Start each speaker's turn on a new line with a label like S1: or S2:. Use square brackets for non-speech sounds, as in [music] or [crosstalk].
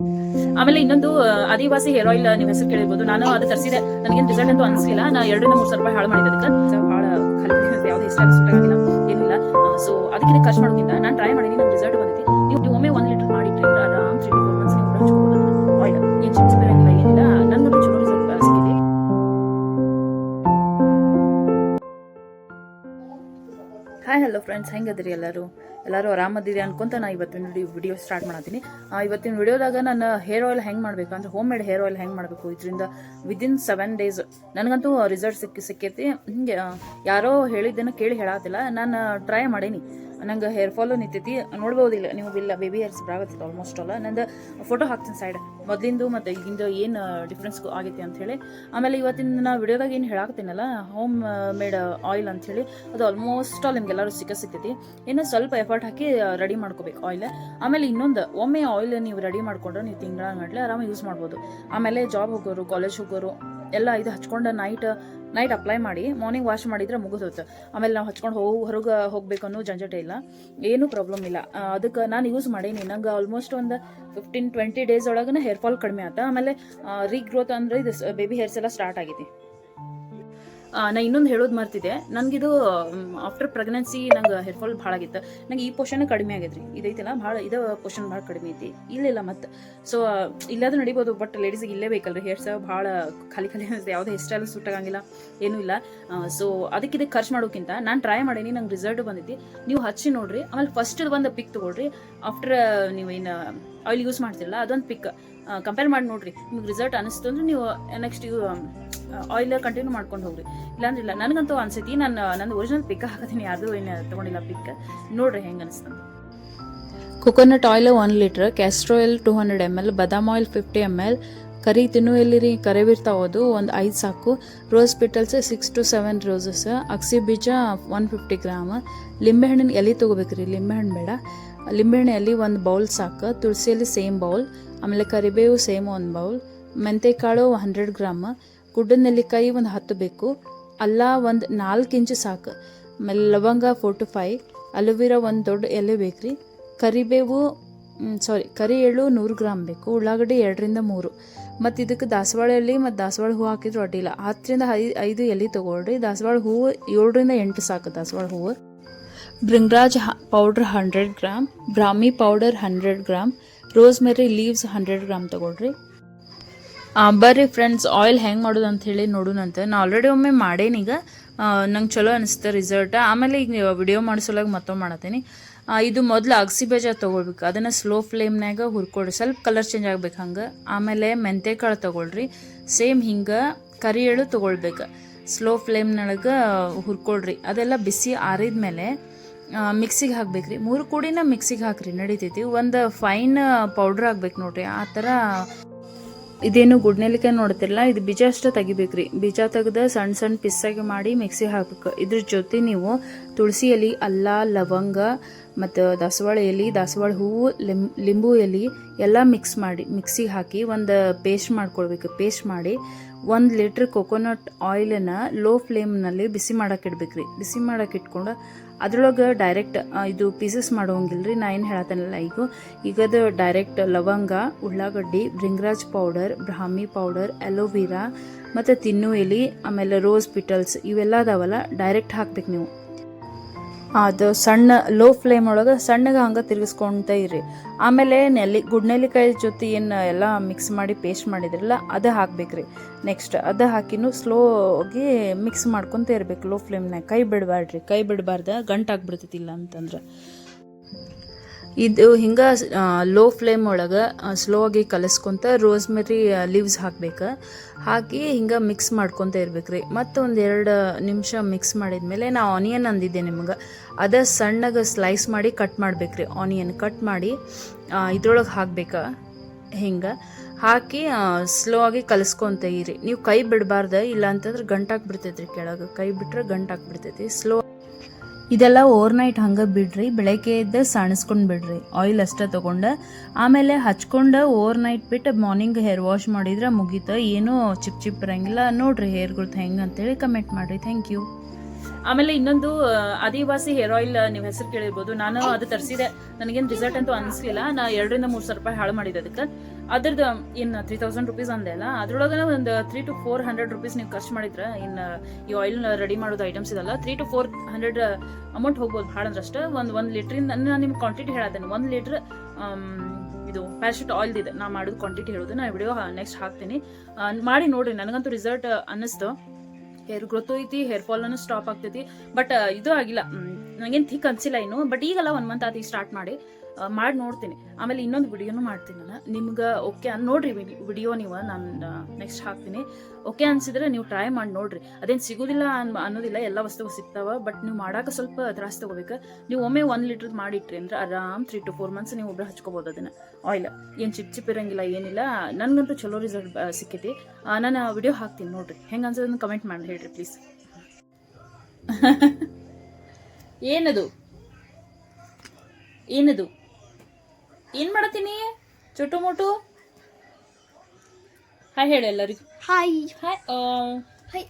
S1: ಆಮೇಲೆ ಇನ್ನೊಂದು ಆದಿವಾಸಿ hair oil ನೀವು ಹೆಸರು ಕೇಳಿರ್ಬೋದು. ನಾನು ಅದು ತರಿಸಿದೆ. ನನಗೇನು ರಿಸಲ್ಟ್ ಅಂತೂ ಅನಿಸ್ಲಿಲ್ಲ. ನಾ ಎರಡರಿಂದ ಮೂರು ಸಾವಿರ ರೂಪಾಯಿ ಹಾಳು ಮಾಡಿದೆ ಅದಕ್ಕೆ. ಭಾಳ ಖಾಲಿ. ಯಾವುದೇ ಇಷ್ಟ ಏನಿಲ್ಲ. ಸೊ ಅದಕ್ಕೆ ಖರ್ಚು ಮಾಡೋಕ್ಕಿಂತ ನಾನು ಟ್ರೈ ಮಾಡಿದ್ದೀನಿ ಹಾಯ್ ಹಲೋ ಫ್ರೆಂಡ್ಸ್ ಹೆಂಗದ್ರಿ ಎಲ್ಲರೂ? ಎಲ್ಲರೂ ಆರಾಮದಿರಿ ಅನ್ಕೊಂತ ನಾ ಇವತ್ತಿನ ವಿಡಿಯೋ ಸ್ಟಾರ್ಟ್ ಮಾಡ್ತೀನಿ. ಇವತ್ತಿನ ವಿಡಿಯೋದಾಗ ನಾನು ಹೇರ್ ಆಯಿಲ್ ಹೆಂಗೆ ಮಾಡಬೇಕು? ಅಂದರೆ ಹೋಮ್ ಮೇಡ್ ಹೇರ್ ಆಯಿಲ್ ಹೆಂಗೆ ಮಾಡಬೇಕು? ಇದರಿಂದ ವಿದಿನ್ ಸೆವೆನ್ ಡೇಸ್ ನನಗಂತೂ ರಿಸಲ್ಟ್ ಸಿಕ್ಕಿ ಸಿಕ್ಕೈತಿ. ಹಿಂಗೆ ಯಾರೋ ಹೇಳಿದ್ದನ್ನು ಕೇಳಿ ಹೇಳತ್ತಿಲ್ಲ ನಾನು ಟ್ರೈ ಮಾಡೀನಿ. ನಂಗೆ ಹೇರ್ ಫಾಲು ನಿಂತೈತಿ. ನೋಡ್ಬೋದಿಲ್ಲ. ನೀವು ಇಲ್ಲ ಬೇಬಿ ಹೇರ್ಸ್ ಬರಾಗತ್ತಿತ್ತು ಆಲ್ಮೋಸ್ಟ್ ಅಲ್ಲ. ನಂದು ಫೋಟೋ ಹಾಕ್ತೀನಿ ಸೈಡ್ ಮೊದಲಿಂದು ಮತ್ತು ಈಗಿಂದು ಏನು ಡಿಫ್ರೆನ್ಸ್ ಆಗೈತಿ ಅಂಥೇಳಿ ಆಮೇಲೆ ಇವತ್ತಿನ ನಾ ವಿಡಿಯೋದಾಗ ಏನು ಹೇಳಾಕ್ತೀನಲ್ಲ ಹೋಮ್ ಮೇಡ್ ಆಯಿಲ್ ಅಂತ ಹೇಳಿ. ಅದು ಆಲ್ಮೋಸ್ಟ್ ಆಲ್ ನಿಮ್ಗೆಲ್ಲರೂ ಸಿಕ್ಕ ಸಿಕ್ತೈತಿ. ಇನ್ನು ಸ್ವಲ್ಪ ಎಫರ್ಟ್ ಹಾಕಿ ರೆಡಿ ಮಾಡ್ಕೋಬೇಕು ಆಯಿಲ್ ಆಮೇಲೆ ಇನ್ನೊಂದು, ಒಮ್ಮೆ ಆಯಿಲ್ ನೀವು ರೆಡಿ ಮಾಡ್ಕೊಂಡ್ರೆ ನೀವು ತಿಂಗಳ ಆರಾಮಾಗಿ ಯೂಸ್ ಮಾಡ್ಬೋದು. ಆಮೇಲೆ ಜಾಬ್ ಹೋಗೋರು ಕಾಲೇಜ್ ಹೋಗೋರು ಎಲ್ಲ ಇದು ಹಚ್ಕೊಂಡು ನೈಟ್ ನೈಟ್ ಅಪ್ಲೈ ಮಾಡಿ ಮಾರ್ನಿಂಗ್ ವಾಶ್ ಮಾಡಿದ್ರೆ ಮುಗಿದೋತು ಆಮೇಲೆ ನಾವು ಹಚ್ಕೊಂಡು ಹೋಗಿ ಹೊರಗೆ ಹೋಗ್ಬೇಕು ಅನ್ನೋ ಜಂಜಟೆ ಇಲ್ಲ. ಏನೂ ಪ್ರಾಬ್ಲಮ್ ಇಲ್ಲ. ಅದಕ್ಕೆ ನಾನು ಯೂಸ್ ಮಾಡೀನಿ. ನಂಗೆ ಆಲ್ಮೋಸ್ಟ್ ಒಂದು ಫಿಫ್ಟೀನ್ ಟ್ವೆಂಟಿ ಡೇಸ್ ಒಳಗೆ ಹೇರ್ ಫಾಲ್ ಕಡಿಮೆ ಆತ. ಆಮೇಲೆ ರೀಗ್ರೋತ್ ಅಂದರೆ ಇದು ಬೇಬಿ ಹೇರ್ಸ್ ಎಲ್ಲ ಸ್ಟಾರ್ಟ್ ಆಗೈತಿ. ಆ, ನಾ ಇನ್ನೊಂದು ಹೇಳೋದು ಮರ್ತಿದೆ ನನಗಿದು ಆಫ್ಟರ್ ಪ್ರೆಗ್ನೆನ್ಸಿ ನಂಗೆ ಹೇರ್ ಫಾಲ್ ಭಾಳ ಆಗಿತ್ತು. ನಂಗೆ ಈ ಪೋಷನ್ ಕಡಿಮೆ ಆಗೈತ್ರಿ. ಇದೈತಿಲ್ಲ, ಭಾಳ, ಇದು ಪೋಷನ್ ಭಾಳ ಕಡಿಮೆ ಐತಿ. ಇಲ್ಲಿಲ್ಲ ಮತ್ತು ಸೊ ಇಲ್ಲಾದ್ರೂ ನಡಿಬೋದು ಬಟ್ ಲೇಡೀಸಿಗೆ ಇಲ್ಲೇ ಬೇಕಲ್ರಿ. ಹೇರ್ಸ್ ಭಾಳ ಖಾಲಿ ಖಾಲಿ ಅನ್ನಿಸ್ತದೆ ಯಾವುದೇ ಹೇರ್ ಸ್ಟೈಲ್ ಸೂಟ್ ಆಗಂಗಿಲ್ಲ, ಏನೂ ಇಲ್ಲ. ಸೊ ಅದಕ್ಕೆ ಇದಕ್ಕೆ ಖರ್ಚು ಮಾಡೋಕ್ಕಿಂತ ನಾನು ಟ್ರೈ ಮಾಡೀನಿ, ನಂಗೆ ರಿಸಲ್ಟ್ ಬಂದೈತಿ. ನೀವು ಹಚ್ಚಿ ನೋಡ್ರಿ. ಆಮೇಲೆ ಫಸ್ಟ್ ಒಂದು ಪಿಕ್ ತೊಗೊಳ್ರಿ. ಆಫ್ಟರ್ ನೀವು ಏನು ಆಯಿಲ್ ಯೂಸ್ ಮಾಡ್ತಿರಲ್ಲ, ಅದೊಂದು ಪಿಕ್ ಕಂಪೇರ್ ಮಾಡಿ ನೋಡ್ರಿ, ನಿಮ್ಗೆ ರಿಸಲ್ಟ್ ಅನಿಸ್ತು ಅಂದ್ರೆ ನೀವು ನೆಕ್ಸ್ಟ್ ಇವು ಆಯಿಲ್ ಕಂಟಿನ್ಯೂ ಮಾಡ್ಕೊಂಡು ಹೋಗ್ರಿ. ಇಲ್ಲಾಂದ್ರೆ ಇಲ್ಲ, ನನಗಂತೂ ಅನ್ಸೈತಿ, ನಾನು ನನ್ನ ಒರಿಜಿನಲ್ ಪಿಕ್ ಹಾಕತೀನಿ ಯಾರು ಏನು ತಗೊಂಡಿಲ್ಲ ಪಿಕ್ ನೋಡ್ರಿ ಹೆಂಗೆ ಅನಿಸ್ತಂತ
S2: coconut oil one litre castor oil two hundred M L ಬದಾಮ್ oil fifty M L ಕರಿ ತಿನ್ನು ಎಲ್ಲಿರಿ? ಕರಿವಿರ್ತಾವದು ಒಂದು ಐದು ಸಾಕು. Rose petals six to seven roses ಅಕ್ಸಿ ಬೀಜ ಒನ್ ಫಿಫ್ಟಿ ಗ್ರಾಮ್. ಲಿಂಬೆಹಣ್ಣಿನ ಎಲೆ ತೊಗೋಬೇಕ್ರಿ ಲಿಂಬೆಹಣ್ಣು ಬೇಡ. ಲಿಂಬೆಹಣ್ಣು ಎಲೆ ಒಂದು ಬೌಲ್ ಸಾಕು, ತುಳಸಿಯಲ್ಲಿ ಸೇಮ್ ಬೌಲ್ ಆಮೇಲೆ ಕರಿಬೇವು ಸೇಮ್ ಒಂದು ಬೌಲ್ ಮೆಂತೆಕಾಳು ಹಂಡ್ರೆಡ್ ಗ್ರಾಮ್ ಗುಡ್ಡ ನೆಲ್ಲಿಕಾಯಿ ಒಂದು ಹತ್ತು ಬೇಕು, ಅಲ್ಲ ಒಂದು ನಾಲ್ಕು ಇಂಚು ಸಾಕು, ಆಮೇಲೆ ಲವಂಗ ಫೋರ್ ಟು ಫೈವ್ ಅಲೋವೆರಾ ಒಂದು ದೊಡ್ಡ ಎಲೆ ಬೇಕ್ರಿ, ಕರಿಬೇವು ಸಾರಿ ಕರಿ ಎಳ್ಳು ನೂರು ಗ್ರಾಮ್ ಬೇಕು, ಉಳ್ಳಾಗಡ್ಡಿ ಎರಡರಿಂದ ಮೂರು, ಮತ್ತು ಇದಕ್ಕೆ ದಾಸವಾಳ ಎಲೆ ಮತ್ತು ದಾಸವಾಳ ಹೂವು ಹಾಕಿದ್ರು ಅಡ್ಡಿಲ್ಲ ಹತ್ತರಿಂದ ಐದು ಐದು ಎಲೆ ತೊಗೊಳ್ರಿ, ದಾಸವಾಳ ಹೂವು ಏಳರಿಂದ ಎಂಟು ಸಾಕು ದಾಸವಾಳ ಹೂವು. Bhringraj powder hundred gram brahmi powder hundred gram rosemary leaves hundred gram ತಗೊಳ್ರಿ. ಬರ್ರಿ ಫ್ರೆಂಡ್ಸ್ ಆಯಿಲ್ ಹೆಂಗೆ ಮಾಡೋದು ಅಂತ ಹೇಳಿ ನೋಡೋಣಂತೆ ನಾ ಆಲ್ರೆಡಿ ಒಮ್ಮೆ ಮಾಡೇನೀಗ ನಂಗೆ ಚಲೋ ಅನಿಸ್ತದೆ ರಿಸಲ್ಟ್ ಆಮೇಲೆ ಈಗ ವಿಡಿಯೋ ಮಾಡಿಸೋಲಾಗ ಮತ್ತೊಮ್ಮೆ ಮಾಡತ್ತೀನಿ. ಇದು ಮೊದಲು ಅಗಸಿ ಬೀಜ ತೊಗೊಳ್ಬೇಕು. ಅದನ್ನು ಸ್ಲೋ ಫ್ಲೇಮ್ನಾಗ ಹುರ್ಕೊಡ್ರಿ ಸ್ವಲ್ಪ ಕಲರ್ ಚೇಂಜ್ ಆಗ್ಬೇಕು ಹಂಗೆ. ಆಮೇಲೆ ಮೆಂತೆಕಾಳು ತೊಗೊಳ್ರಿ. ಸೇಮ್ ಹಿಂಗೆ ಕರಿ ಎಳು ತೊಗೊಳ್ಬೇಕು ಸ್ಲೋ ಫ್ಲೇಮ್ನೊಳಗೆ ಹುರ್ಕೊಳ್ರಿ. ಅದೆಲ್ಲ ಬಿಸಿ ಆರಿದ್ಮೇಲೆ ಮಿಕ್ಸಿಗೆ ಹಾಕ್ಬೇಕ್ರಿ. ಮೂರು ಕೂಡಿನ ಮಿಕ್ಸಿಗೆ ಹಾಕ್ರಿ, ನಡಿತೈತಿ. ಒಂದು ಫೈನ್ ಪೌಡ್ರ್ ಹಾಕ್ಬೇಕು ನೋಡ್ರಿ. ಆ ಥರ ಇದೇನು ಗುಡ್ನೆಲಿಕಾಯಿ ನೋಡ್ತಿರಲ್ಲ ಇದು ಬೀಜ ಅಷ್ಟೇ ತೆಗಿಬೇಕ್ರಿ. ಬೀಜ ತೆಗೆದು ಸಣ್ಣ ಸಣ್ಣ ಪಿಸ್ಸಾಗಿ ಮಾಡಿ ಮಿಕ್ಸಿಗೆ ಹಾಕ್ಬೇಕು. ಇದ್ರ ಜೊತೆ ನೀವು ತುಳಸಿ ಎಲೆ ಅಲ್ಲ, ಲವಂಗ ಮತ್ತು ದಾಸವಾಳ ಎಲೆ, ದಾಸವಾಳ ಹೂವು, ಲಿಂ, ಲಿಂಬು ಎಲೆ ಎಲ್ಲ ಮಿಕ್ಸ್ ಮಾಡಿ ಮಿಕ್ಸಿಗೆ ಹಾಕಿ ಒಂದು ಪೇಸ್ಟ್ ಮಾಡ್ಕೊಳ್ಬೇಕು. ಪೇಸ್ಟ್ ಮಾಡಿ ಒಂದು ಲೀಟ್ರ್ ಕೊಕೊನಟ್ ಆಯಿಲನ್ನು ಲೋ ಫ್ಲೇಮ್ನಲ್ಲಿ ಬಿಸಿ ಮಾಡಕ್ಕೆ ಇಡ್ಬೇಕ್ರಿ. ಬಿಸಿ ಮಾಡೋಕೆ ಇಟ್ಕೊಂಡು ಅದ್ರೊಳಗೆ ಡೈರೆಕ್ಟ್ ಇದು ಪೀಸಸ್ ಮಾಡೋಂಗಿಲ್ರಿ. ನಾ ಏನು ಹೇಳತ್ತೇನಲ್ಲ ಈಗ. ಈಗದು ಡೈರೆಕ್ಟ್ ಲವಂಗ, ಉಳ್ಳಾಗಡ್ಡಿ bhringraj powder brahmi powder aloe vera ಮತ್ತು ತಿನ್ನು ಎಲೆ, ಆಮೇಲೆ ರೋಸ್ ಪಿಟಲ್ಸ್ ಇವೆಲ್ಲ ಅದಾವಲ್ಲ ಡೈರೆಕ್ಟ್ ಹಾಕ್ಬೇಕು ನೀವು. ಅದು ಸಣ್ಣ ಲೋ ಫ್ಲೇಮ್ ಒಳಗೆ ಸಣ್ಣಗೆ ಹಂಗೆ ತಿರುಗಿಸ್ಕೊಂತ ಇರಿ ಆಮೇಲೆ ನೆಲ್ಲಿ ಗುಡ್ ನೆಲ್ಲಿಕಾಯಿ ಜೊತೆ ಏನು ಎಲ್ಲ ಮಿಕ್ಸ್ ಮಾಡಿ ಪೇಸ್ಟ್ ಮಾಡಿದ್ರಲ್ಲ, ಅದು ಹಾಕ್ಬೇಕ್ರಿ. ನೆಕ್ಸ್ಟ್ ಅದು ಹಾಕಿನೂ ಸ್ಲೋಗಿ ಮಿಕ್ಸ್ ಮಾಡ್ಕೊತ ಇರಬೇಕು ಲೋ ಫ್ಲೇಮ್ನಾಗ ಕೈ ಬಿಡಬಾರ್ದ್ರಿ, ಕೈ ಬಿಡಬಾರ್ದ ಗಂಟು ಆಗ್ಬಿಡ್ತೈತಿ ಇಲ್ಲ ಅಂತಂದ್ರೆ ಇದು ಹಿಂಗೆ ಲೋ ಫ್ಲೇಮ್ ಒಳಗೆ ಸ್ಲೋ ಆಗಿ ಕಲಿಸ್ಕೊಂತ ರೋಸ್ಮೆರಿ ಲೀವ್ಸ್ ಹಾಕ್ಬೇಕು. ಹಾಕಿ ಹಿಂಗೆ ಮಿಕ್ಸ್ ಮಾಡ್ಕೊತ ಇರ್ಬೇಕ್ರಿ. ಮತ್ತು ಒಂದು ಎರಡು ನಿಮಿಷ ಮಿಕ್ಸ್ ಮಾಡಿದ್ಮೇಲೆ ನಾ ಆನಿಯನ್ ಅಂದಿದ್ದೆ ನಿಮ್ಗೆ. ಅದ ಸಣ್ಣಗೆ ಸ್ಲೈಸ್ ಮಾಡಿ ಕಟ್ ಮಾಡ್ಬೇಕ್ರಿ. ಆನಿಯನ್ ಕಟ್ ಮಾಡಿ ಇದ್ರೊಳಗೆ ಹಾಕ್ಬೇಕು. ಹಿಂಗೆ ಹಾಕಿ ಸ್ಲೋ ಆಗಿ ಕಲಿಸ್ಕೊತ ಇರಿ. ನೀವು ಕೈ ಬಿಡಬಾರ್ದು ಇಲ್ಲ ಅಂತಂದ್ರೆ ಗಂಟಾಕ್ ಬಿಡ್ತೈತ್ರಿ ಕೆಳಗೆ. ಕೈ ಬಿಟ್ರೆ ಗಂಟಾಕ್ಬಿಡ್ತೈತಿ ಸ್ಲೋ ಇದೆಲ್ಲ ಓವರ್ ನೈಟ್ ಹಂಗೆ ಬಿಡ್ರಿ, ಬೆಳಗ್ಗೆ ಎದ್ದು ಸಣಿಸ್ಕೊಂಡು ಬಿಡ್ರಿ. ಆಯಿಲ್ ಅಷ್ಟೇ ತೊಗೊಂಡು, ಆಮೇಲೆ ಹಚ್ಕೊಂಡು ಓವರ್ ನೈಟ್ ಬಿಟ್ಟು ಮಾರ್ನಿಂಗ್ ಹೇರ್ ವಾಶ್ ಮಾಡಿದ್ರೆ ಮುಗೀತು. ಏನೂ ಚಿಪ್ ಚಿಪ್ ಇರಂಗಿಲ್ಲ. ನೋಡ್ರಿ ಹೇರ್ ಗ್ರೋತ್ ಹೆಂಗೆ ಅಂತೇಳಿ ಕಮೆಂಟ್ ಮಾಡಿರಿ. ಥ್ಯಾಂಕ್ ಯು
S1: ಆಮೇಲೆ ಇನ್ನೊಂದು ಆದಿವಾಸಿ ಹೇರ್ ಆಯಿಲ್ ನೀವು ಹೆಸರು ಕೇಳಿರ್ಬೋದು. ನಾನು ಅದು ತರಿಸಿದೆ. ನನಗೇನು ರಿಸಲ್ಟ್ ಅಂತೂ ಅನಿಸ್ಲಿಲ್ಲ. ನಾ ಎರಡರಿಂದ ಮೂರು ಸಾವಿರ ರೂಪಾಯಿ ಹಾಳು ಮಾಡಿದೆ ಅದಕ್ಕೆ.
S2: ಅದ್ರದ್ದು ಇನ್ನು ತ್ರೀ ತೌಸಂಡ್ ರುಪೀಸ್ ಅಂದೆ ಅಲ್ಲ ಅದ್ರೊಳಗೆ ಒಂದು three to four hundred rupees ನೀವು ಖರ್ಚು ಮಾಡಿದ್ರೆ ಇನ್ನು ಈ ಆಯಿಲ್ ರೆಡಿ ಮಾಡೋದು ಐಟಮ್ಸ್ ಇದಲ್ಲ three to four hundred amount ಹೋಗ್ಬೋದು ಭಾಳ ಅಂದ್ರೆ ಅಷ್ಟೇ ಒಂದು ಒಂದು ಲೀಟ್ರಿಂದ ನಾನು ನಿಮ್ಗೆ ಕ್ವಾಂಟಿಟಿ ಹೇಳತ್ತೇನೆ. ಒಂದು ಲೀಟ್ರ್ ಇದು ಪ್ಯಾರಾಶೂಟ್ ಆಯಿಲ್ ಇದೆ. ನಾ ಮಾಡೋದು ಕ್ವಾಂಟಿಟಿ ಹೇಳೋದು. ನಾ ವಿಡಿಯೋ ನೆಕ್ಸ್ಟ್ ಹಾಕ್ತೀನಿ. ಮಾಡಿ ನೋಡ್ರಿ. ನನಗಂತೂ ರಿಸಲ್ಟ್ ಅನ್ನಿಸ್ತು. ಹೇರ್ ಗ್ರೋತ್ ಐತಿ ಹೇರ್ ಫಾಲ್ ಅನ್ನು ಸ್ಟಾಪ್ ಆಗ್ತೈತಿ. ಬಟ್ ಇದು ಆಗಿಲ್ಲ. ನನಗೇನು ಥಿಕ್ ಅನ್ಸಿಲ್ಲ ಇನ್ನು. ಬಟ್ ಈಗಲ್ಲ ಒನ್ ಮಂತ್ ಆತಿ ಸ್ಟಾರ್ಟ್ ಮಾಡಿ. ಮಾಡಿ ನೋಡ್ತೀನಿ. ಆಮೇಲೆ ಇನ್ನೊಂದು ವಿಡಿಯೋನು ಮಾಡ್ತೀನಿ ನಾನು. ನಿಮ್ಗೆ ಓಕೆ ನೋಡ್ರಿ ವಿಡಿಯೋ ನೀವು, ನಾನು ನೆಕ್ಸ್ಟ್ ಹಾಕ್ತೀನಿ. ಓಕೆ ಅನ್ಸಿದ್ರೆ ನೀವು ಟ್ರೈ ಮಾಡಿ ನೋಡ್ರಿ. ಅದೇನು ಸಿಗೋದಿಲ್ಲ ಅನ್ ಅನ್ನೋದಿಲ್ಲ, ಎಲ್ಲ ವಸ್ತುಗಳು ಸಿಗ್ತಾವ ಬಟ್ ನೀವು ಮಾಡಾಕ ಸ್ವಲ್ಪ ತ್ರಾಸ ತಗೋಬೇಕು. ನೀವು ಒಮ್ಮೆ ಒಂದು ಲೀಟ್ರದ್ದು ಮಾಡಿಟ್ರಿ ಅಂದ್ರೆ ಆರಾಮ್ ತ್ರೀ ಟು ಫೋರ್ ಮಂತ್ಸ್ ನೀವು ಒಬ್ಬರು ಹಚ್ಕೋಬೋದು ಅದನ್ನ. ಆಯಿಲ್ ಏನು ಚಿಪ್ ಚಿಪ್ ಇರಂಗಿಲ್ಲ, ಏನಿಲ್ಲ. ನನಗಂತೂ ಚಲೋ ರಿಸಲ್ಟ್ ಸಿಕ್ಕೈತಿ. ನಾನು ವಿಡಿಯೋ ಹಾಕ್ತೀನಿ ನೋಡ್ರಿ. ಹೆಂಗೆ ಅನ್ಸೋದನ್ನ ಕಮೆಂಟ್ ಮಾಡಿ ಹೇಳ್ರಿ ಪ್ಲೀಸ್ [laughs] ಏನದು? ಏನದು? ಏನ್ ಮಾಡತ್ತೀನಿ? ಚುಟು ಮುಟು ಹಾಯ್ ಹೇಳಿ ಎಲ್ಲರಿಗೂ. Hi
S3: hi hi.